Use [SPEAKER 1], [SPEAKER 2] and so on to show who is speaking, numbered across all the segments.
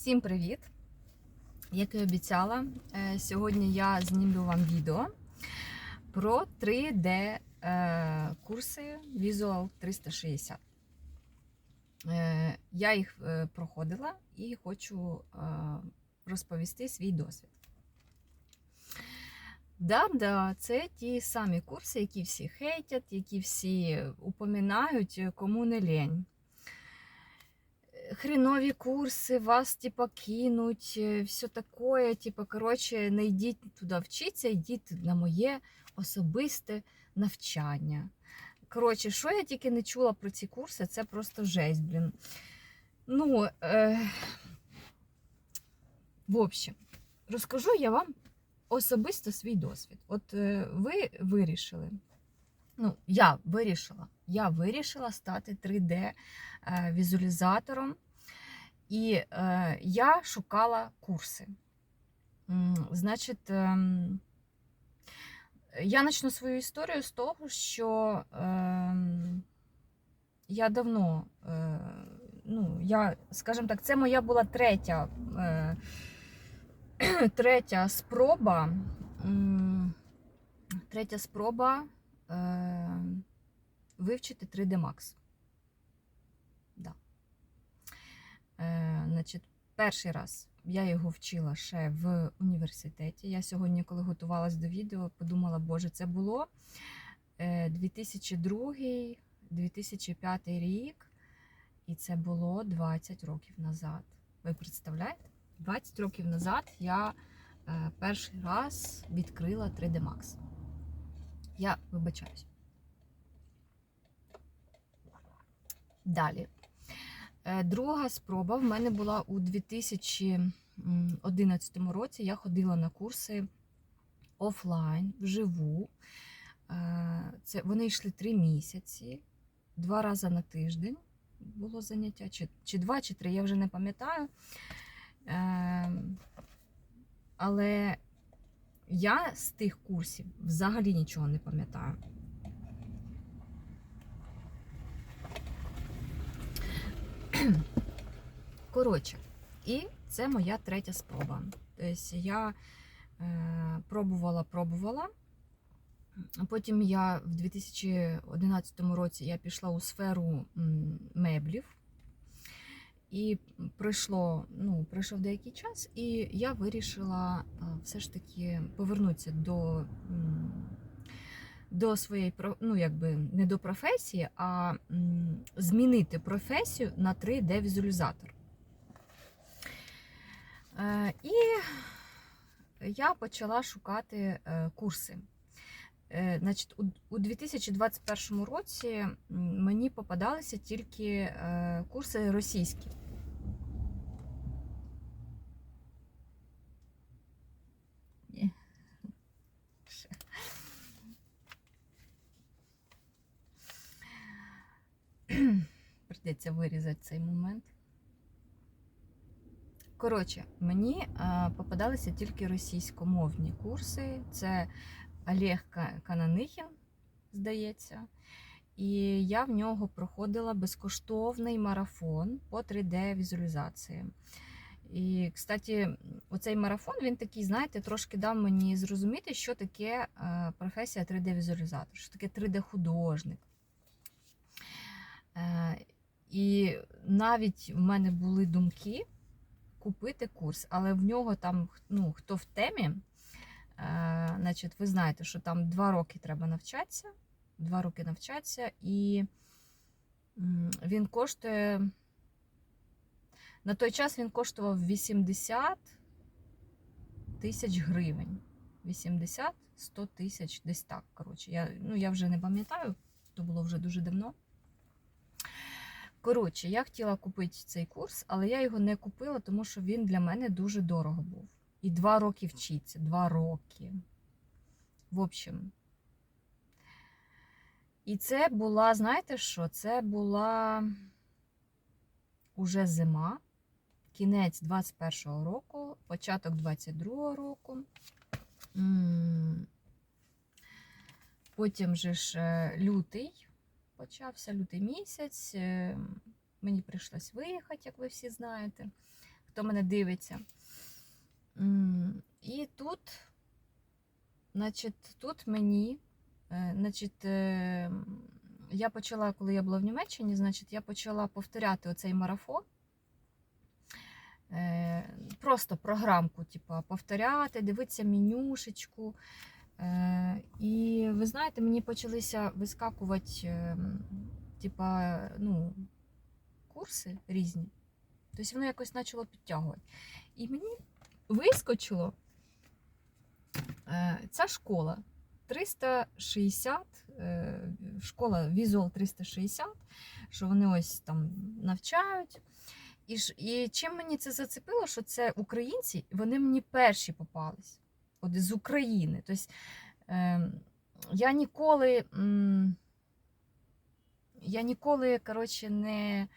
[SPEAKER 1] Всім привіт! Як і обіцяла, е, сьогодні я знімлю вам відео про 3D е, курси Visual 360. Е, Я їх проходила і хочу розповісти свій досвід. Да-да, це ті самі курси, які всі хейтять, які всі упоминають, кому не лень хренові курси, вас типа кинуть, е, все таке. Типа, коротше, не йдіть туди вчитися, йдіть на моє особисте навчання. Коротше, що я тільки не чула про ці курси, це просто жесть, блін. Ну, е... в общем, розкажу я вам особисто свій досвід. От е, ви вирішили. Ну, я вирішила. Я вирішила стати 3D-візуалізатором, і е, я шукала курси. Значить, ем, я почну свою історію з того, що ем, я давно, е, ну, я, скажімо так, це моя була третя, е, третя спроба. Третя спроба е, вивчити 3D Max. Да. Е, значить, перший раз я його вчила ще в університеті. Я сьогодні, коли готувалась до відео, подумала, боже, це було е, 2002-2005 рік, і це було 20 років назад. Ви представляєте? 20 років назад я е, перший раз відкрила 3D Max. Я вибачаюсь. Далі. Е, Друга спроба в мене була у 2011 році. Я ходила на курси офлайн, вживу. Е, Це, вони йшли три місяці, два рази на тиждень було заняття, чи, чи два, чи три, я вже не пам'ятаю. Е, Але я з тих курсів взагалі нічого не пам'ятаю. Коротше, і це моя третя спроба. Тобто я е, пробувала, пробувала. Потім я в 2011 році я пішла у сферу меблів. І пройшло, ну, пройшов деякий час, і я вирішила все ж таки повернутися до, до своєї ну, якби не до професії, а змінити професію на 3D-візуалізатор. Е, І я почала шукати е, курси. Е, Значить, у- у 2021 році мені попадалися тільки курси російські. Ні. Ще. Придеться вирізати цей момент. Коротше, мені попадалися тільки російськомовні курси. Це Олег Кананихін, здається. І я в нього проходила безкоштовний марафон по 3D-візуалізації. І, кстати, оцей марафон він такий, знаєте, трошки дав мені зрозуміти, що таке професія 3D-візуалізатор, що таке 3D-художник. І навіть в мене були думки купити курс, але в нього там, ну, хто в темі, е, значить, ви знаєте, що там два роки треба навчатися. Два роки навчатися, і він коштує. На той час він коштував 80 тисяч гривень. 80-100 тисяч, десь так. Коротше, я, ну, я вже не пам'ятаю, то було вже дуже давно. Коротше, я хотіла купити цей курс, але я його не купила, тому що він для мене дуже дорого був. І два роки вчиться, два роки. В общем. І це була, знаєте що? Це була уже зима, кінець 21-го року, початок 22-го року. Потім же ж е, лютий почався лютий місяць. е, Мені прийшлось виїхати, як ви всі знаєте. хто мене дивиться. І тут, значить, тут мені, е, значить, е, я почала, коли я була в Німеччині, значить, я почала повторяти оцей марафон. Просто програмку, типу, повторяти, дивитися менюшечку. Е, І ви знаєте, мені почалися вискакувати, е, типа, ну, курси різні. Тобто воно якось почало підтягувати. І мені вискочило е, ця школа 360, е, школа Visual 360, що вони ось там навчають. І, і чим мені це зацепило, що це українці, вони мені перші попались. От з України. Тобто, е, я ніколи, я ніколи, коротше, не,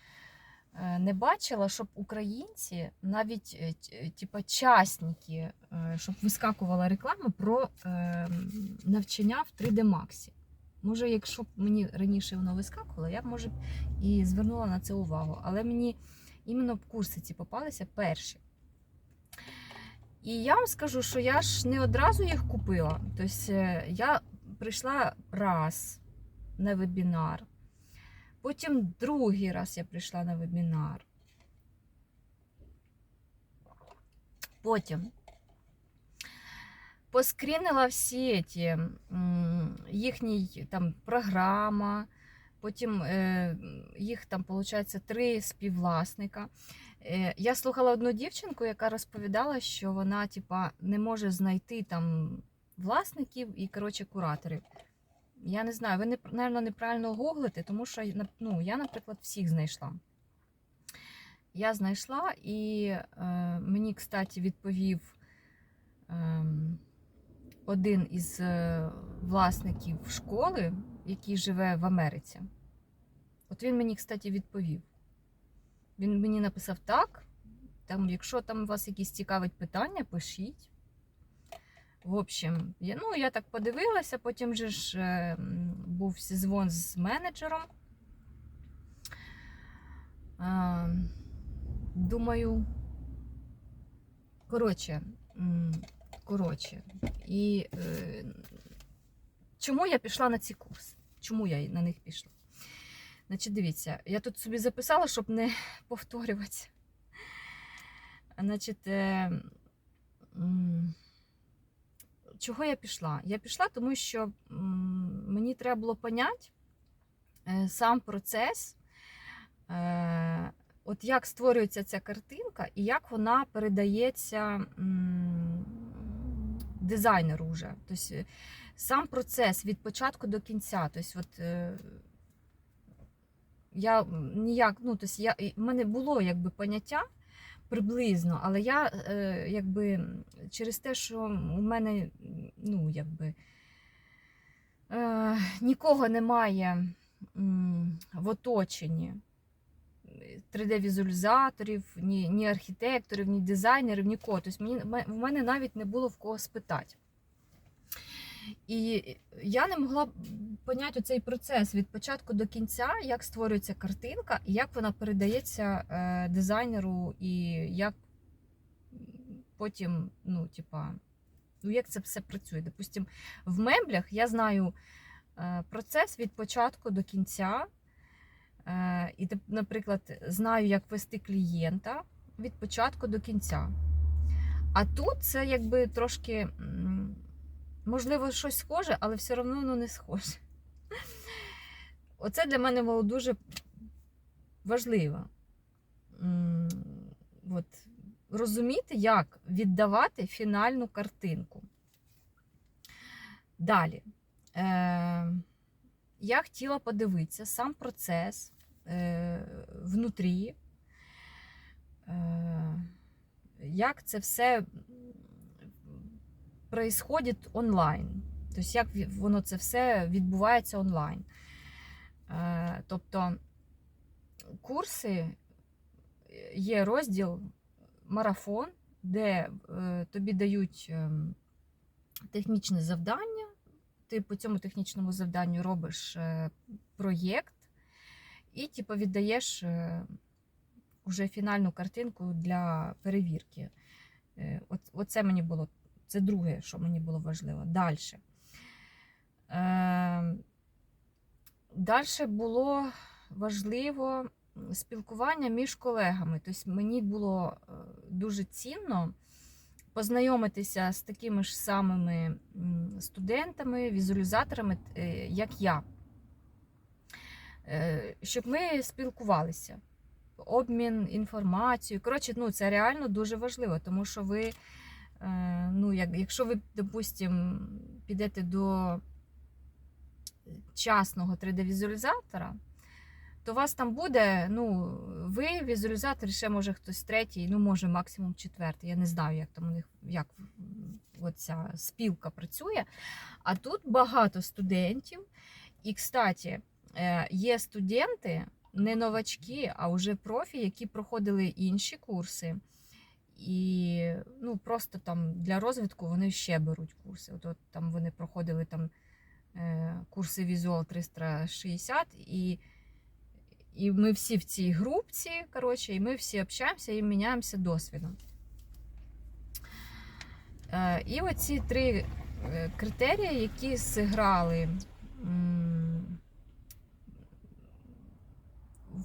[SPEAKER 1] е, не бачила, щоб українці, навіть е, т- типа частники, е, щоб вискакувала реклама про е, навчання в 3D Max. Може, якщо б мені раніше воно вискакувало, я б може і звернула на це увагу. Але мені іменно курси ці попалися перші. І я вам скажу, що я ж не одразу їх купила. Тобто е, я прийшла раз на вебінар, потім другий раз я прийшла на вебінар. Потім поскрінила всі ті, м, їхній там програма, потім е, їх там, виходить, три співвласника. Е, Я слухала одну дівчинку, яка розповідала, що вона, типа, не може знайти там власників і, коротше, кураторів. Я не знаю, ви, напевно, неправильно гуглите, тому що ну, я, наприклад, всіх знайшла. Я знайшла і е, мені, кстати, відповів е, один із е, власників школи, який живе в Америці. От він мені, кстати, відповів. Він мені написав так. Там, якщо там у вас якісь цікавить питання, пишіть. В общем, я, ну, я так подивилася, потім же ж е, був зізвон з менеджером. А, думаю, коротше, коротше, і е, чому я пішла на ці курси? Чому я на них пішла? Значить, дивіться, я тут собі записала, щоб не повторюватися. Значить, е, чого я пішла? Я пішла, тому що мені треба було поняти е, сам процес, е, от як створюється ця картинка і як вона передається дизайнеру вже. Тобто, сам процес від початку до кінця. Тобто, от, я ніяк, ну, тобто я, в мене було якби поняття приблизно, але я е, якби через те, що у мене ну, якби, е, нікого немає м, в оточенні 3D-візуалізаторів, ні, ні архітекторів, ні дизайнерів, нікого. Тобто мені, в мене навіть не було в кого спитати. І я не могла поняти цей процес від початку до кінця, як створюється картинка, і як вона передається е, дизайнеру, і як потім, ну, типа, ну, як це все працює. Допустим, в меблях я знаю е, процес від початку до кінця. Е, і, наприклад, знаю, як вести клієнта від початку до кінця. А тут це якби трошки. Можливо, щось схоже, але все одно ну, не схоже. Оце для мене було дуже важливо. От, розуміти, як віддавати фінальну картинку. Далі. Е, я хотіла подивитися сам процес е, внутрі, е, як це все происходить онлайн. Тобто, як воно це все відбувається онлайн. Е, Тобто курси е, є розділ марафон, де е, тобі дають ем, технічне завдання. Ти по цьому технічному завданню робиш проєкт і типу, віддаєш е, вже фінальну картинку для перевірки. Оце мені було, це друге, що мені було важливо. Далі. Е, Далі було важливо спілкування між колегами. Тобто мені було е, дуже цінно познайомитися з такими ж самими студентами, візуалізаторами, е, як я, Е, щоб ми спілкувалися. Обмін інформацією. Коротше, ну, це реально дуже важливо, тому що ви, ну, як, якщо ви, допустимо, підете до частного 3D-візуалізатора, то у вас там буде, ну, ви візуалізатор, ще може хтось третій, ну, може, максимум четвертий. Я не знаю, як там у них як оця спілка працює. А тут багато студентів. І, кстати, е, є студенти, не новачки, а вже профі, які проходили інші курси. І ну, просто там для розвитку вони ще беруть курси. От, от там вони проходили там е, курси Visual 360, і, і ми всі в цій групці, коротше, і ми всі общаємося і міняємося досвідом. Е, і оці три е, критерії, які зіграли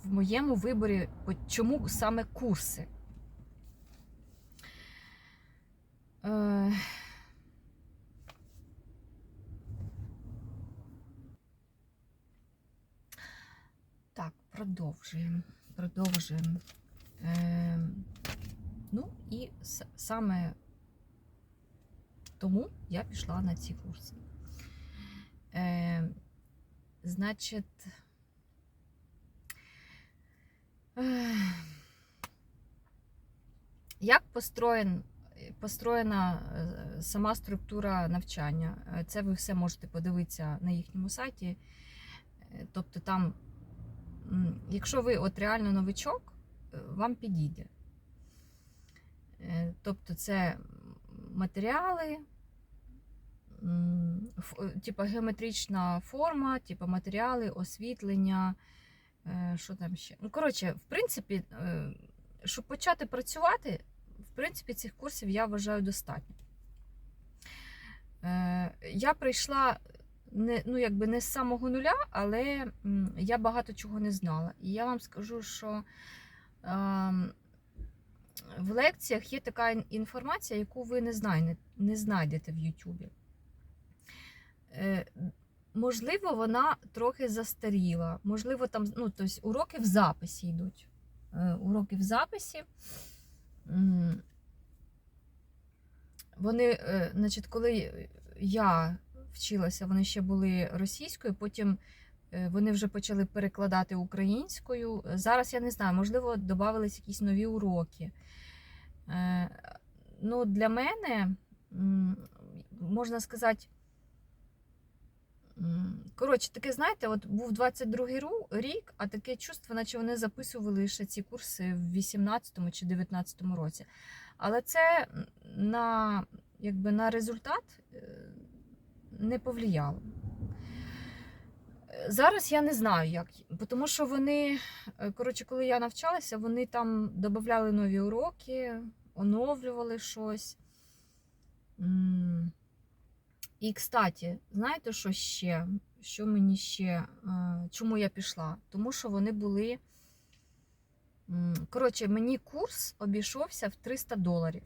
[SPEAKER 1] в моєму виборі, чому саме курси. Е, Так, продовжуємо. Продовжуємо. Е, ну і саме тому я пішла на ці курси. Е, значить, е, як построєн, построєна е, сама структура навчання? Е, Це ви все можете подивитися на їхньому сайті. Е, Тобто там, якщо ви от реально новичок, вам підійде. Тобто це матеріали, типа геометрична форма, типа матеріали, освітлення. Що там ще? Ну, коротше, в принципі, щоб почати працювати, в принципі, цих курсів я вважаю достатньо. Е, Я прийшла не, ну, якби не з самого нуля, але я багато чого не знала. І я вам скажу, що ем, в лекціях є така інформація, яку ви не, знайде, не знайдете в Ютубі. Е, Можливо, вона трохи застаріла. Можливо, там ну, тобто, уроки в записі йдуть. Е, Уроки в записі. Вони, е, значить, коли я вчилася, вони ще були російською, потім е, вони вже почали перекладати українською. Зараз я не знаю, можливо, додавались якісь нові уроки. Е, Ну, для мене, можна сказати, коротше, таке, знаєте, от був 22-й рік, а таке чувство, наче вони записували ще ці курси в 18-му чи 19-му році. Але це на, якби, на результат е, не повлияло. Зараз я не знаю, як, тому що вони, е, коротше, коли я навчалася, вони там додавали нові уроки, оновлювали щось. І, кстати, знаєте, що ще? Що мені ще? Чому я пішла? Тому що вони були. Коротше, мені курс обійшовся в 300 доларів.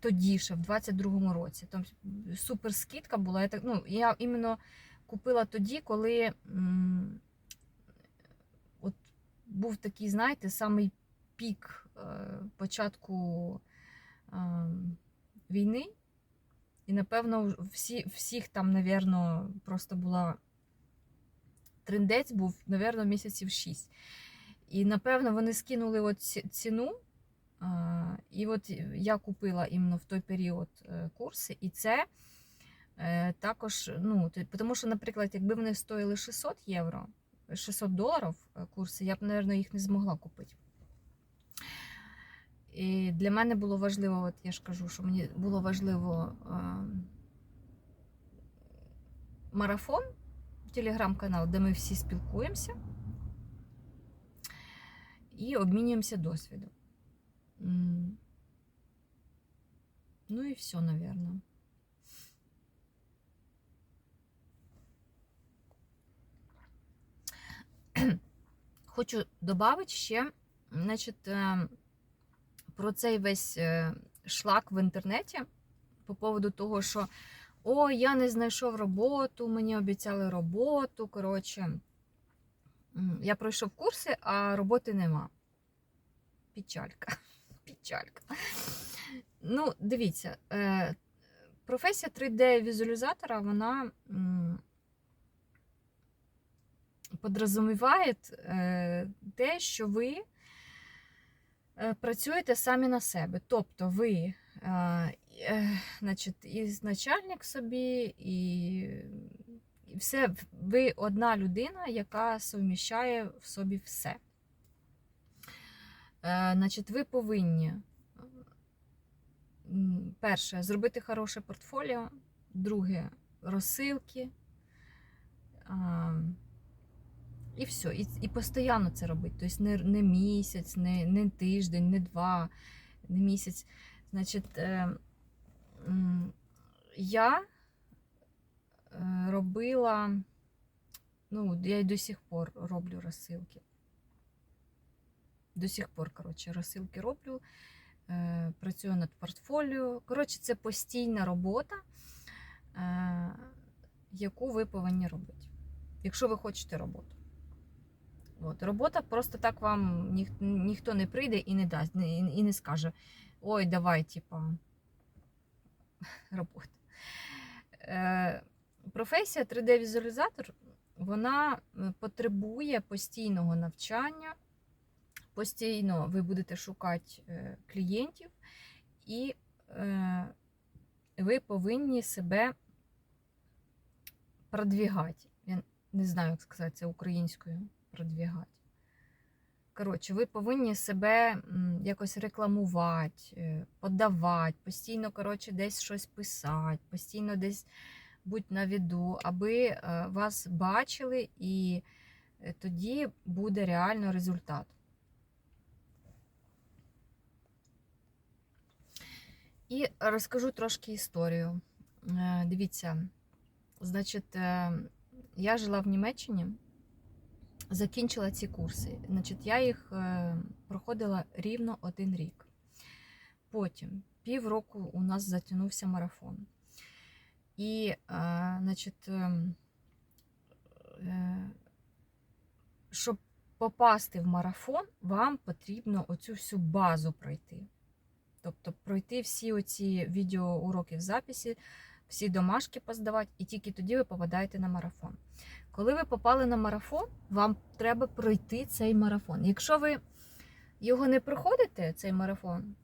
[SPEAKER 1] Тоді ще, в 22-му році. Там супер скидка була. Я, так, ну, я іменно купила тоді, коли от був такий, знаєте, самий пік е, початку війни. І, напевно, всі, всіх там, напевно, просто була трендець був, напевно, місяців 6. І, напевно, вони скинули от ціну. І от я купила іменно в той період е, курси, і це е, також, ну, тому що, наприклад, якби вони стоїли 600 євро, 600 доларів е, курси, я б, напевно, їх не змогла купити. І для мене було важливо, от я ж кажу, що мені було важливо е, марафон, телеграм-канал, де ми всі спілкуємося. і обмінюємося досвідом. Ну і все, напевно. Хочу додати ще, значить, е, про цей весь е, шлак в інтернеті по поводу того, що о, я не знайшов роботу, мені обіцяли роботу. Коротше, я пройшов курси, а роботи нема. Печалька. Печалька. Ну, дивіться, е, професія 3D-візуалізатора, вона подразуміває е, те, що ви працюєте самі на себе. Тобто ви е, е, значить, і начальник собі, і, все, ви одна людина, яка суміщає в собі все. Е, Значить, ви повинні перше зробити хороше портфоліо, друге розсилки. І все. І, і постійно це робити. Тобто не, не місяць, не, не тиждень, не два, не місяць. Значить, е, я е, робила, ну, я й до сих пор роблю розсилки. До сих пор, коротше, розсилки роблю, е, працюю над портфоліо. Коротше, це постійна робота, е, яку ви повинні робити, якщо ви хочете роботу. От, робота просто так вам ніх, ніхто не прийде і не дасть, не- і не скаже: ой, давай, типа, робота. Е, професія 3D-візуалізатор, вона е, потребує постійного навчання, постійно ви будете шукати е, клієнтів, і е, ви повинні себе продвігати. Я не знаю, як сказати це українською продвігати. Коротше, ви повинні себе якось рекламувати, е, подавати, постійно, коротше, десь щось писати, постійно десь бути на віду, аби е, вас бачили, і е, тоді буде реально результат. І розкажу трошки історію. Дивіться, значить, я жила в Німеччині закінчила ці курси. Значить, я їх е, проходила рівно один рік. Потім півроку у нас затягнувся марафон. І, е, значить, е, е, щоб попасти в марафон, вам потрібно оцю всю базу пройти. Тобто пройти всі оці відеоуроки в записі, всі домашки поздавати, і тільки тоді ви попадаєте на марафон. Коли ви попали на марафон, вам треба пройти цей марафон. Якщо ви його не проходите, цей марафон,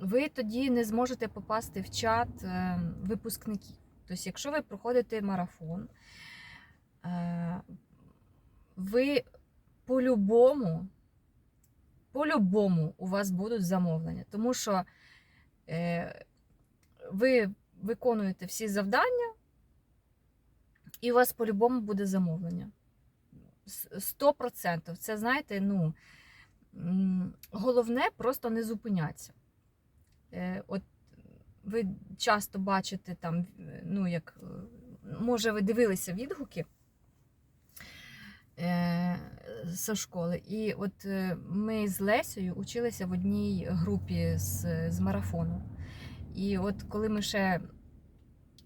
[SPEAKER 1] ви тоді не зможете попасти в чат е, випускників. Тобто, якщо ви проходите марафон, е, ви по-любому, по-любому у вас будуть замовлення, тому що е, ви виконуєте всі завдання. І у вас по-любому буде замовлення. С- 100%. Це, знаєте, ну, головне просто не зупинятися. Е, От ви часто бачите там, е, ну, як, е, може, ви дивилися відгуки зі школи. І от ми з Лесею училися в одній групі з, з марафону. І от коли ми ще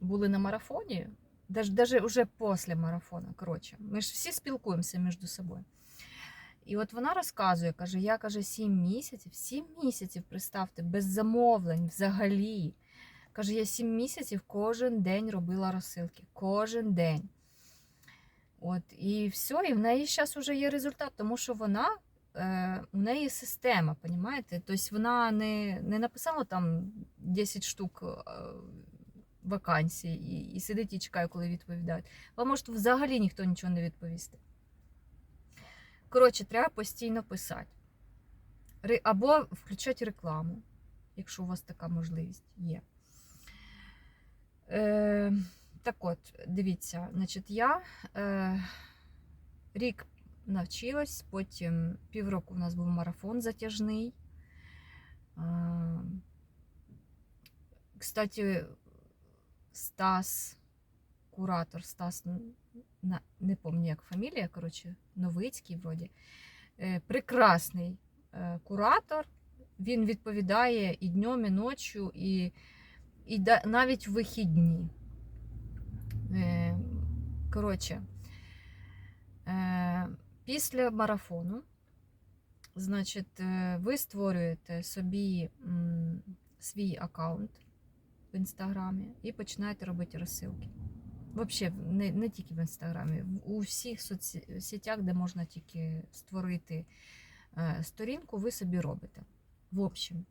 [SPEAKER 1] були на марафоні, даже, даже уже після марафону, коротше, ми ж всі спілкуємося між собою. І от вона розказує, каже, я каже, 7 місяців, 7 місяців, представте, без замовлень взагалі. Каже, я 7 місяців кожен день робила розсилки. Кожен день. От, і все, і в неї зараз вже є результат, тому що вона, е, у неї система, понімаєте? Тобто вона не, не написала там 10 штук е, вакансій і, і сидить і чекає, коли відповідають. Вам може взагалі ніхто нічого не відповісти. Коротше, треба постійно писати. Або включати рекламу, якщо у вас така можливість є. Е, так от, дивіться, значить, я е, рік навчилась. Потім півроку у нас був марафон затяжний. А, Кстати, Стас, куратор Стас, не пам'ятаю, як фамілія, коротше, Новицький вроді. Е, Прекрасний е, куратор. Він відповідає і днем, і ночі, і, і навіть в вихідні. Е, Коротше, після марафону, значить, ви створюєте собі свій аккаунт в інстаграмі і починаєте робити розсилки. Взагалі, не, не тільки в інстаграмі, у всіх соцсетях, де можна тільки створити е, сторінку, ви собі робите. В общем.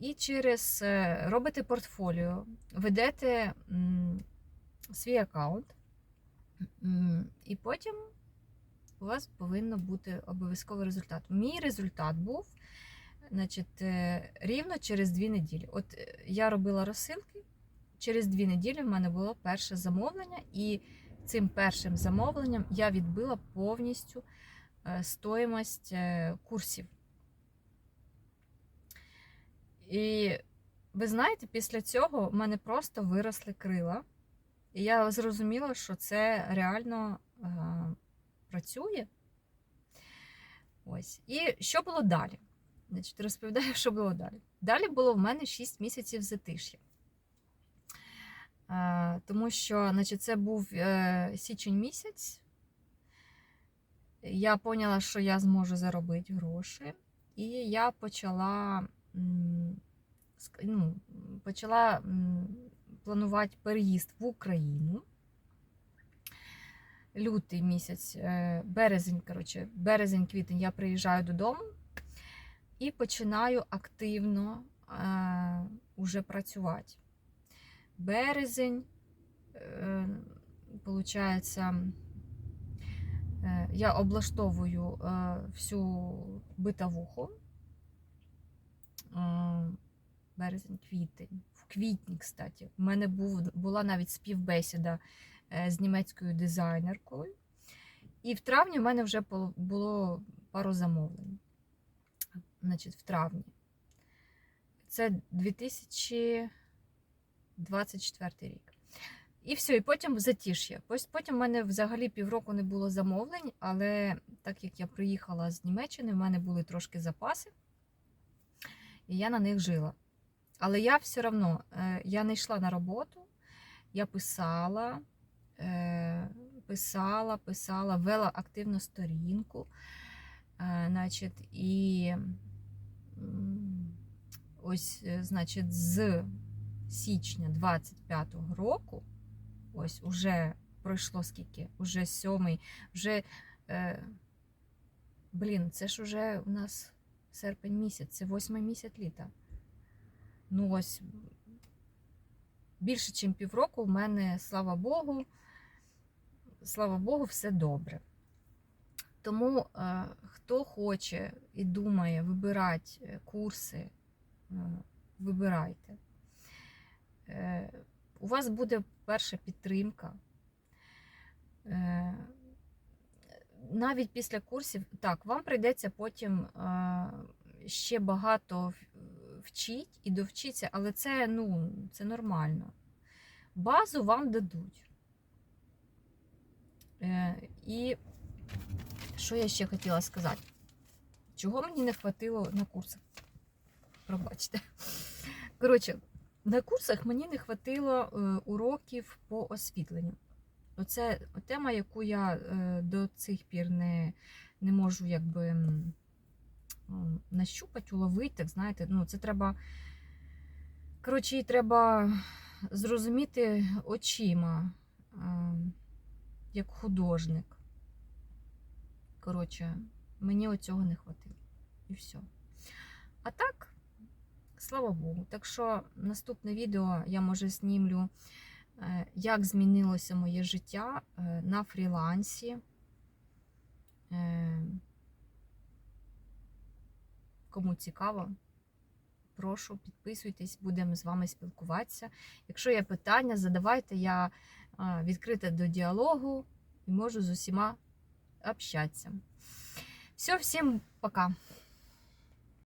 [SPEAKER 1] І через е, робите портфоліо, ведете свій аккаунт, і потім у вас повинно бути обов'язковий результат. Мій результат був значить, е, рівно через дві неділі. От е, я робила розсилки, через дві неділі в мене було перше замовлення, і цим першим замовленням я відбила повністю е, стоїмость курсів. І ви знаєте, після цього в мене просто виросли крила. І я зрозуміла, що це реально е, працює. Ось. І що було далі? Значить, розповідаю, що було далі. Далі було в мене 6 місяців затиш'я. Е, тому що значить, це був е, січень місяць. Я поняла, що я зможу заробити гроші. І я почала, ну, почала планувати переїзд в Україну. Лютий місяць, е, березень, коротше, березень-квітень я приїжджаю додому і починаю активно е, уже працювати. Березень, е, получається, е, я облаштовую е, всю битовуху. Е, березень, квітень. В квітні, кстати, в мене був, була навіть співбесіда е, з німецькою дизайнеркою. І в травні в мене вже було пару замовлень. Значить, в травні. Це 2024 рік. І все, і потім затиш'я. Пос- Потім в мене взагалі півроку не було замовлень, але так як я приїхала з Німеччини, в мене були трошки запаси, і я на них жила. Але я все одно е, я не йшла на роботу, я писала, е, писала, писала, вела активну сторінку. Е, Значить, і ось, е, значить, з січня 25-го року, ось уже пройшло скільки? Уже сьомий, вже. Е, блін, це ж уже у нас серпень місяць, це восьмий місяць літа. Ну ось більше, ніж півроку, в мене, слава Богу, слава Богу, все добре. Тому е, хто хоче і думає вибирати е, курси, е, вибирайте. У вас буде перша підтримка. Навіть після курсів, так, вам прийдеться потім ще багато вчить і довчитися, але це, ну, це нормально. Базу вам дадуть. І що я ще хотіла сказати? Чого мені не хватило на курсах? Пробачте. Коротше, на курсах мені не хватило е, уроків по освітленню. Оце тема, яку я е, до цих пір не, не можу якби нащупати, уловити. Так, знаєте, ну, це треба. Коротше, її треба зрозуміти очима, е, як художник. Коротше, мені оцього не хватило. І все. А так, слава Богу. Так що наступне відео я може знімлю, е, як змінилося моє життя е, на фрілансі. Е, Кому цікаво, прошу, підписуйтесь, будемо з вами спілкуватися. Якщо є питання, задавайте, я відкрита до діалогу і можу з усіма общатися. Все, всем пока.